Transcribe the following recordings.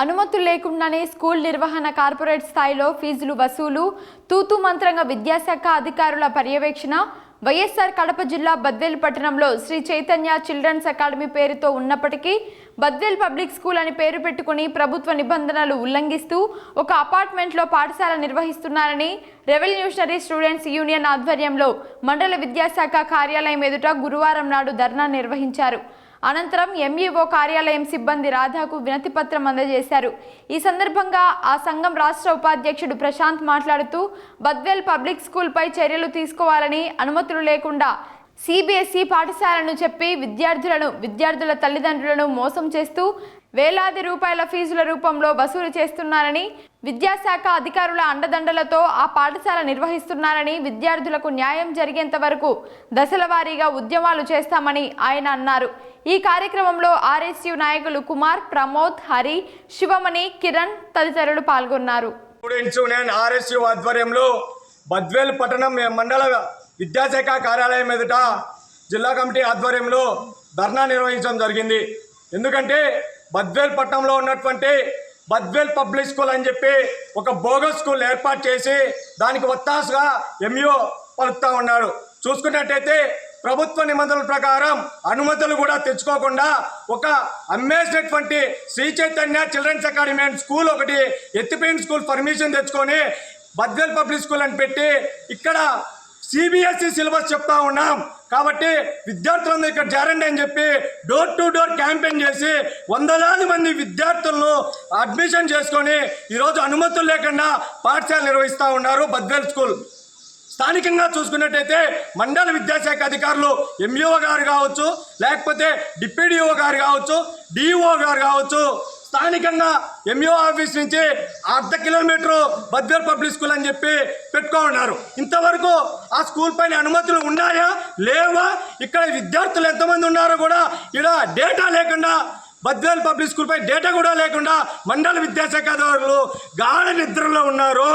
అనుమతులు లేకుండానే స్కూల్ నిర్వహణ కార్పొరేట్ స్థాయిలో ఫీజులు వసూలు తూతు మంత్రంగా విద్యాశాఖ అధికారుల పర్యవేక్షణ వైఎస్ఆర్ కడప జిల్లా బద్వేల్ పట్టణంలో శ్రీ చైతన్య చిల్డ్రన్స్ అకాడమీ పేరుతో ఉన్నప్పటికీ బద్వేల్ పబ్లిక్ స్కూల్ అని పేరు పెట్టుకుని ప్రభుత్వ నిబంధనలు ఉల్లంఘిస్తూ ఒక అపార్ట్మెంట్లో పాఠశాల నిర్వహిస్తున్నారని రెవల్యూషనరీ స్టూడెంట్స్ యూనియన్ ఆధ్వర్యంలో మండల విద్యాశాఖ కార్యాలయం ఎదుట గురువారం నాడు ధర్నా నిర్వహించారు. అనంతరం ఎంఈఓ కార్యాలయం సిబ్బంది రాధాకు వినతిపత్రం అందజేశారు. ఈ సందర్భంగా ఆ సంఘం రాష్ట్ర ఉపాధ్యక్షుడు ప్రశాంత్ మాట్లాడుతూ బద్వేల్ పబ్లిక్ స్కూల్పై చర్యలు తీసుకోవాలని అనుమతులు లేకుండా సిబిఎస్ఈ పాఠశాలను చెప్పి విద్యార్థులను విద్యార్థుల తల్లిదండ్రులను మోసం చేస్తూ వేలాది రూపాయల ఫీజుల రూపంలో వసూలు చేస్తున్నారని విద్యాశాఖ అధికారుల అండదండలతో ఆ పాఠశాల నిర్వహిస్తున్నారని విద్యార్థులకు న్యాయం జరిగేంత వరకు దశల వారీగా ఉద్యమాలు చేస్తామని ఆయన అన్నారు. ఈ కార్యక్రమంలో ఆర్ఎస్యు నాయకులు కుమార్ ప్రమోద్ హరి శివమణి కిరణ్ తదితరులు పాల్గొన్నారు. స్టూడెంట్స్ ఆర్ఎస్యు ఆధ్వర్యంలో బద్వేల్ పట్టణం మండల విద్యాశాఖ కార్యాలయం ఎదుట జిల్లా కమిటీ ఆధ్వర్యంలో ధర్నా నిర్వహించడం జరిగింది. ఎందుకంటే బద్వేల్ పట్టణంలో ఉన్నటువంటి బద్వేల్ పబ్లిక్ స్కూల్ అని చెప్పి ఒక బోగస్ స్కూల్ ఏర్పాటు చేసి దానికి ఒత్తాసుగా ఎంఈఓ పలుకుతూ ఉన్నాడు చూసుకున్నట్టయితే ప్రభుత్వ నిబంధనల ప్రకారం అనుమతులు కూడా తెచ్చుకోకుండా ఒక అమ్మేసినటువంటి Sri Chaitanya children's academy and school ఒకటి ఎత్తిపోయిన స్కూల్ పర్మిషన్ తెచ్చుకొని బద్వేల్ పబ్లిక్ స్కూల్ అని పెట్టి ఇక్కడ సిబిఎస్ఈ సిలబస్ చెప్తా ఉన్నాం. కాబట్టి విద్యార్థులందరూ ఇక్కడ చేరండి అని చెప్పి డోర్ టు డోర్ క్యాంపెయిన్ చేసి వందలాది మంది విద్యార్థులను అడ్మిషన్ చేసుకొని ఈరోజు అనుమతులు లేకుండా పాఠశాల నిర్వహిస్తూ ఉన్నారు బద్వేల్ స్కూల్. స్థానికంగా చూసుకున్నట్టయితే మండల విద్యాశాఖ అధికారులు ఎంఈఓ గారు కావచ్చు లేకపోతే డిప్యూడిఓ గారు కావచ్చు డిఈఓ గారు కావచ్చు స్థానికంగా ఎంఈఓ ఆఫీస్ నుంచి అర్ధ కిలోమీటరు బద్వేల్ పబ్లిక్ స్కూల్ అని చెప్పి పెట్టుకో ఉన్నారు. ఇంతవరకు ఆ స్కూల్ పైన అనుమతులు ఉన్నాయా? లేవా? ఇక్కడ విద్యార్థులు ఎంతమంది ఉన్నారో కూడా ఇలా డేటా లేకుండా బద్వేల్ పబ్లిక్ స్కూల్ పై డేటా కూడా లేకుండా మండల విద్యాశాఖ అధికారులు గాఢ నిద్రలో ఉన్నారు.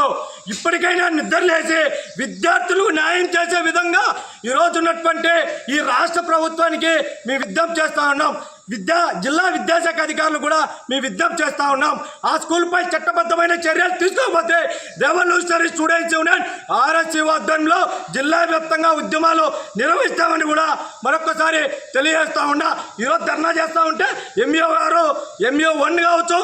ఇప్పటికైనా నిద్రలేసి విద్యార్థులకు న్యాయం చేసే విధంగా ఈరోజు ఉన్నటువంటి ఈ రాష్ట్ర ప్రభుత్వానికి మేము విజ్ఞప్తి చేస్తా ఉన్నాం. విద్యా జిల్లా విద్యాశాఖ అధికారులు కూడా మేము విజ్ఞప్తి చేస్తా ఉన్నాం. ఆ స్కూల్పై చట్టబద్ధమైన చర్యలు తీసుకోకపోతే రెవల్యూషనరీ స్టూడెంట్స్ యూనియన్ ఆర్ఎస్సీ ఆధ్వర్యంలో జిల్లా వ్యాప్తంగా ఉద్యమాలు నిర్వహిస్తామని కూడా మరొకసారి తెలియజేస్తా ఉన్నా. ఈరోజు ధర్నా చేస్తా ఉంటే ఎంఈఓ గారు ఎంఈఓ వన్ కావచ్చు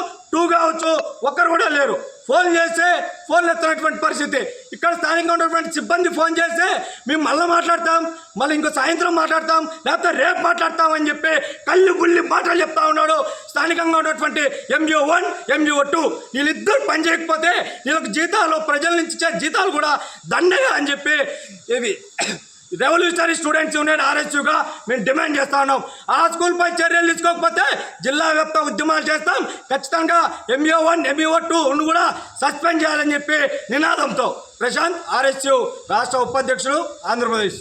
కావచ్చు ఒక్కరు కూడా లేరు. ఫోన్ చేస్తే ఫోన్ ఎత్తున్నటువంటి పరిస్థితి. ఇక్కడ స్థానికంగా ఉన్నటువంటి సిబ్బంది ఫోన్ చేస్తే మేము మళ్ళీ మాట్లాడతాం మళ్ళీ ఇంకో సాయంత్రం మాట్లాడతాం లేకపోతే రేపు మాట్లాడతాం అని చెప్పి కళ్ళు బుల్లి మాటలు చెప్తా ఉన్నాడు స్థానికంగా ఉన్నటువంటి ఎంజిఓ వన్ ఎంజిఓ టూ వీళ్ళిద్దరు పని చేయకపోతే వీళ్ళకి జీతాలు ప్రజల నుంచి ఇచ్చే జీతాలు కూడా దండగా అని చెప్పి ఇవి రెవల్యూషనరీ స్టూడెంట్స్ యూనియన్ ఆర్ఎస్యుగా మేము డిమాండ్ చేస్తా ఉన్నాం. ఆ స్కూల్పై చర్యలు తీసుకోకపోతే జిల్లా వ్యాప్త ఉద్యమాలు చేస్తాం. ఖచ్చితంగా ఎంఈఓ వన్ ఎంఈఓ టూ కూడా సస్పెండ్ చేయాలని చెప్పి నినాదంతో ప్రశాంత్ ఆర్ఎస్యు రాష్ట్ర ఉపాధ్యక్షుడు ఆంధ్రప్రదేశ్.